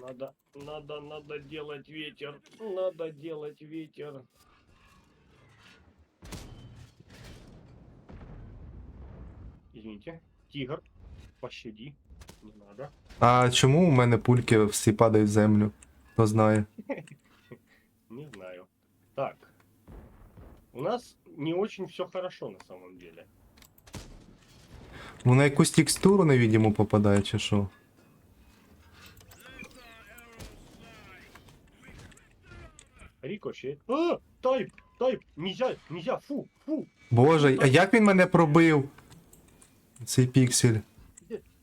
Надо, надо, надо делать ветер. Надо делать ветер. Извините. Тигр, пощади. Не надо. А чому у мене пульки всі падають в землю? Хто знає? Не знаю. Так. У нас не очень все хорошо на самом деле. Ну на якусь текстуру невидиму попадає, чи що? Рикошет. А, тайп, тайп, нельзя, нельзя, фу, фу. Боже, а як він мене пробив? Цей піксель.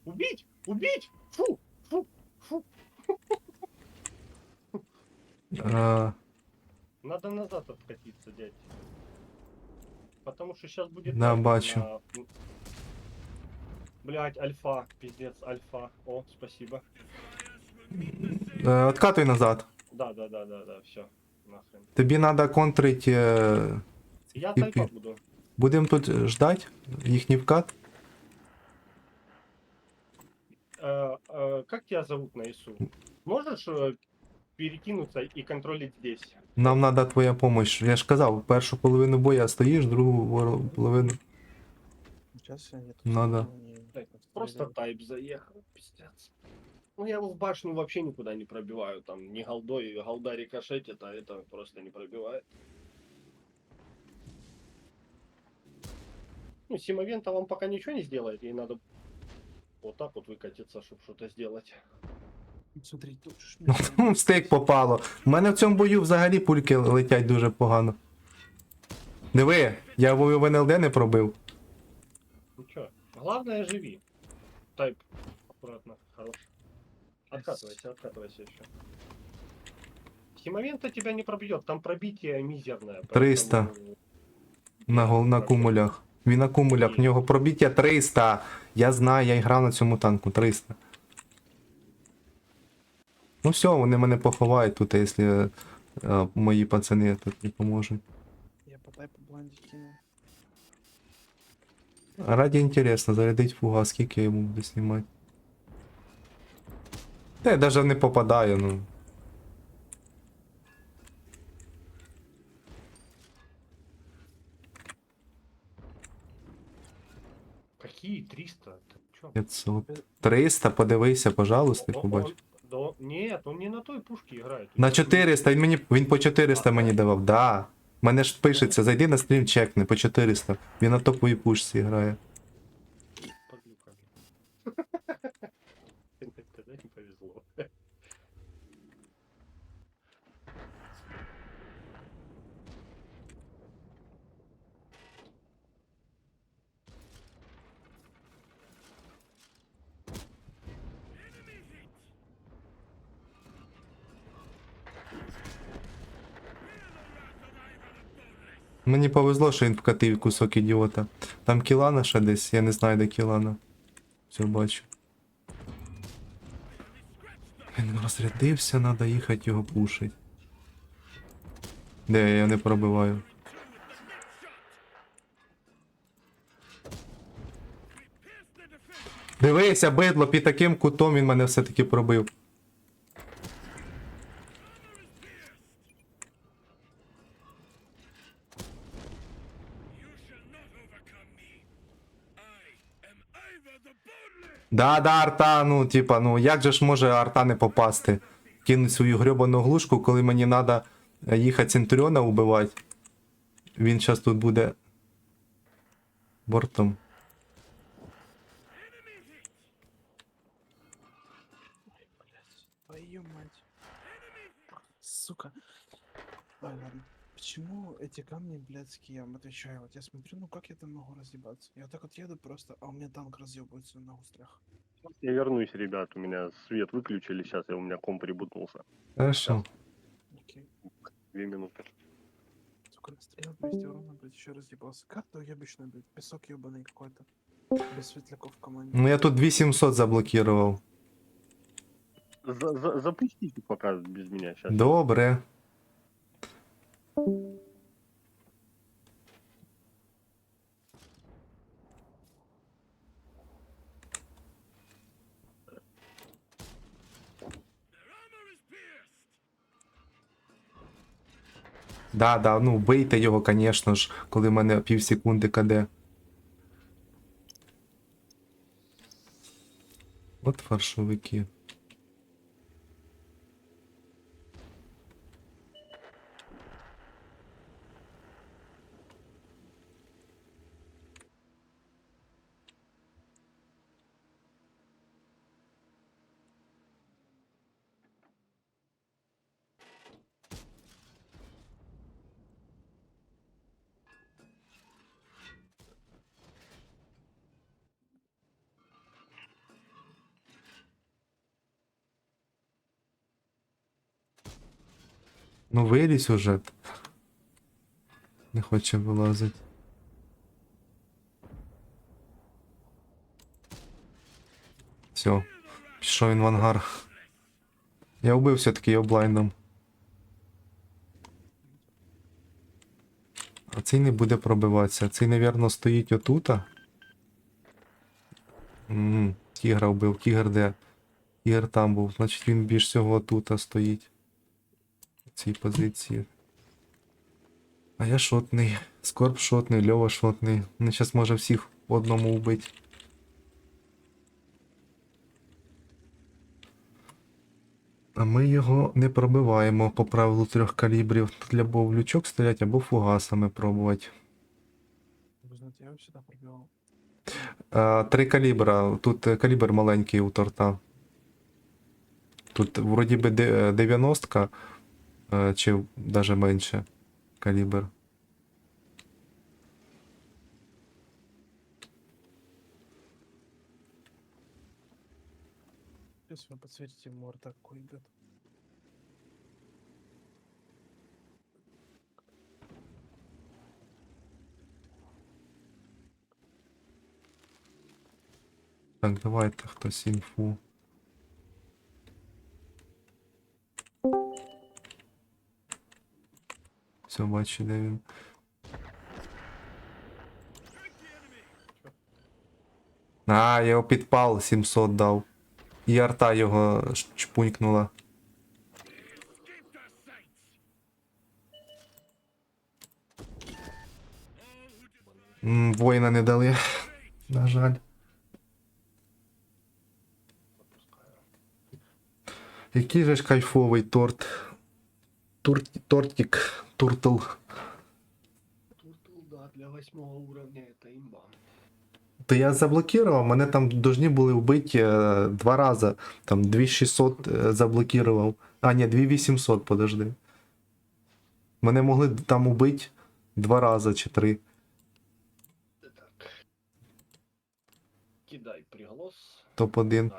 Убить, убить, фу, фу, фу. А, Надо назад откатиться, дядь. Потому что сейчас будет... Да, бачу. Блядь, альфа, пиздец, альфа. О, спасибо. е, откатуй назад. Да, да, да, да, да, все. Нахрен. Тобі треба контрить. Е... Я И тайпа пи- буду. Будемо тут ждать їхній вкат. Э, э, как тебя зовут на ИСУ? Можешь э, перекинуться и контролить здесь? Нам треба твоя помощь. Я ж казав, першу половину боя стоїш, другу воро- половину. Сейчас я нет. Надо. Так, Просто тайп заехал, пиздец. Ну я его в башню вообще никуда не пробиваю, там ни голдой, голда рикошетит, а это просто не пробивает. Ну, Симовента вам пока ничего не сделает, ей надо вот так вот выкатиться, чтобы что-то сделать. Смотри, тут же ж Ну, мне- в стик попало. У мене в цьому бою взагалі пульки летять дуже погано. Диви, я в в НЛД не пробив. Ну чё, главное живи. Тайп, аккуратно, хорош. Откатывайся, откатывайся еще. Симовента тебя не пробьет, там пробитие мизерное. 300. поэтому- На, гол, на кумулях. Він на кумулях, в нього пробиття 300. Я знаю, я грав на цьому танку 300. Ну все, вони мене поховають тут, якщо е, мої пацани тут не поможуть. Я по тайпу бланди кинул. А раді інтересно, зарядить фуга, скільки я йому буду знімати. Та я навіть не попадаю, ну. Какие 300? Ты чё? 500. 300, подивися, пожалуйста, Он- побач. он- да, нет, он не на той пушке играет. На 400, він мені він по 400 мені давав. Да. Мене ж пишеться, зайди на стрім, чекни по 400. Він на топовій пушці грає. Подлюка. Тогда не повезло. Мені повезло, що він вкатив кусок ідіота. Там кілана ще десь, я не знаю, де кілана. Все бачу. Він розрядився, треба їхати його пушить. Де я не пробиваю. Дивися, бидло, під таким кутом він мене все-таки пробив. Да, да, арта, ну, типа, ну як же ж може арта не попасти? Кинуть свою грьобану глушку, коли мені треба їхати Центуріона убивати. Він зараз тут буде бортом. Почему эти камни блядские, я вам отвечаю, вот я смотрю, ну как я там могу разъебаться? Я вот так вот еду просто, а у меня танк разъебывается на густрях. Я вернусь, ребят, у меня свет выключили, сейчас я, у меня комп прибутнулся. Хорошо. Окей. Две минуты. Сука, настрел 200 урона, блядь, еще разъебался. Карта уебищная, блядь, песок ебаный какой-то. Без светляков в команде. Ну я тут 2700 заблокував. За- за- запустите пока без меня сейчас. Добре. Да, да, ну бийте його, звісно ж, коли в мене пів секунди КД. От фаршовики. Ну вилізь уже. Не хоче вилазити. Все, пішов він в ангар. Я вбив все-таки його блайндом. А цей не буде пробиватися. Цей, навірно, стоїть отута. Тігра вбив. Тігр де? Тігр там був. Значить він більш всього отута стоїть. В цій позиції. А я шотний. Скорб шотний, Льова шотний. Він зараз може всіх по одному вбити. А ми його не пробиваємо по правилу трьох калібрів. Тут або в лючок стріляти, або фугасами пробувати. А, три калібра. Тут е, калібр маленький у торта. Тут вроді би е, 90 е, чи навіть менше калібр. Если вы подсветите морда, какой идет. Так, давайте хтось інфу. Все, бачу, де він. А, я його підпал 700 дав. І арта його чпунькнула. М, Воїна не дали. На жаль. Який же ж кайфовий торт. Тур... Тортик. Туртл. Туртл, да, для восьмого уровня это имба. То я заблокував, мене там должні були вбити е, два рази. Там 2600 е, заблокував. А, ні, 2800, подожди. Мене могли там убити два рази чи три. Так. Кидай приглас. Топ-1.